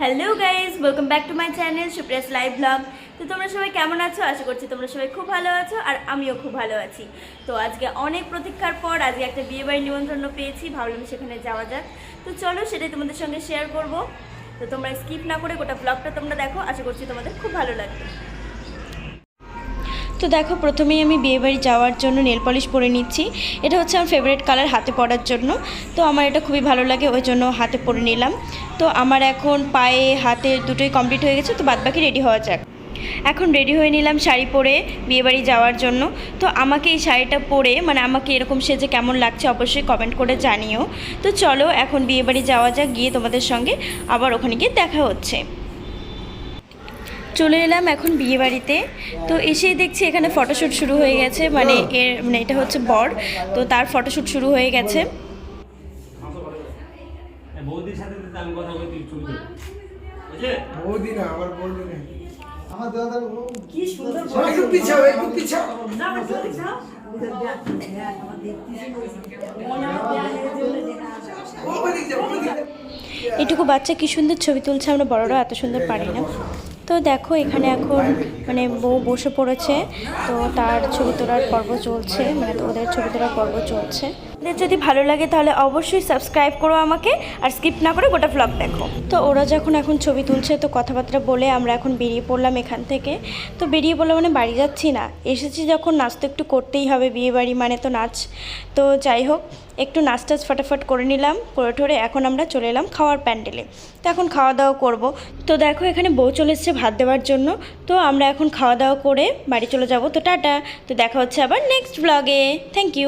Hello guys welcome back to my channel সুপ্রেস live vlog তো তোমরা সবাই কেমন আছো? আশা করছি তোমরা সবাই খুব ভালো আছো আর আমিও খুব ভালো আছি। তো আজকে অনেক প্রতীক্ষার পর আজকে একটা বিয়ে বাড়ির নিমন্ত্রণ পেয়েছি। ভাবলাম সেখানে যাওয়া যাক। তো চলো সেটাই তোমাদের সঙ্গে শেয়ার করব। তো তোমরা স্কিপ না করে গোটা ব্লগটা তোমরা দেখো। আশা করছি তোমাদের খুব ভালো লাগবে। তো দেখো, প্রথমেই আমি বিয়েবাড়ি যাওয়ার জন্য নেল পলিশ পরে নিচ্ছি। এটা হচ্ছে আমার ফেভারিট কালার হাতে পরার জন্য। তো আমার এটা খুবই ভালো লাগে, ওই জন্য হাতে পরে নিলাম। তো আমার এখন পায়ে, হাতে দুটোই কমপ্লিট হয়ে গেছে, তো বাদবাকি রেডি হওয়া যাক। এখন রেডি হয়ে নিলাম শাড়ি পরে বিয়েবাড়ি যাওয়ার জন্য। তো আমাকে এই শাড়িটা পরে মানে আমাকে এরকম সেজে কেমন লাগছে অবশ্যই কমেন্ট করে জানিও। তো চলো, এখন বিয়েবাড়ি যাওয়া যাক, গিয়ে তোমাদের সঙ্গে আবার ওখানে গিয়ে দেখা হচ্ছে। চলে এলাম এখন বিয়ে বাড়িতে তো এসেই দেখছি এখানে ফটোশ্যুট শুরু হয়ে গেছে। মানে এর মানে এটা হচ্ছে বর। তো তার ফটোশ্যুট শুরু হয়ে গেছে। এটুকু বাচ্চা কি সুন্দর ছবি তুলছে আমরা বড়রা এত সুন্দর পারি না। তো দেখো এখানে এখন মানে বউ বসে পড়েছে, তো তার ছবি তোলার পর্ব চলছে মানে ওদের ছবি তোলার পর্ব চলছে। ওদের যদি ভালো লাগে তাহলে অবশ্যই সাবস্ক্রাইব করো আমাকে আর স্কিপ না করে গোটা ব্লগ দেখো। তো ওরা যখন এখন ছবি তুলছে তো কথাবার্তা বলে আমরা এখন বেরিয়ে পড়লাম এখান থেকে। তো বেরিয়ে পড়লাম মানে বাড়ি যাচ্ছি না। এসেছি যখন নাচ তো একটু করতেই হবে বিয়ে বাড়ি মানে তো নাচ। তো যাই হোক, একটু নাচ টাচ ফাটাফাট করে নিলাম, করে ঠোরে এখন আমরা চলে এলাম খাওয়ার প্যান্ডেলে। তো এখন খাওয়া দাওয়া করব। তো দেখো এখানে বউ চলে এসছে ভাত দেওয়ার জন্য। তো আমরা এখন খাওয়া দাওয়া করে বাড়ি চলে যাব। তো টাটা। তো দেখা হচ্ছে আবার নেক্সট ব্লগে থ্যাংক ইউ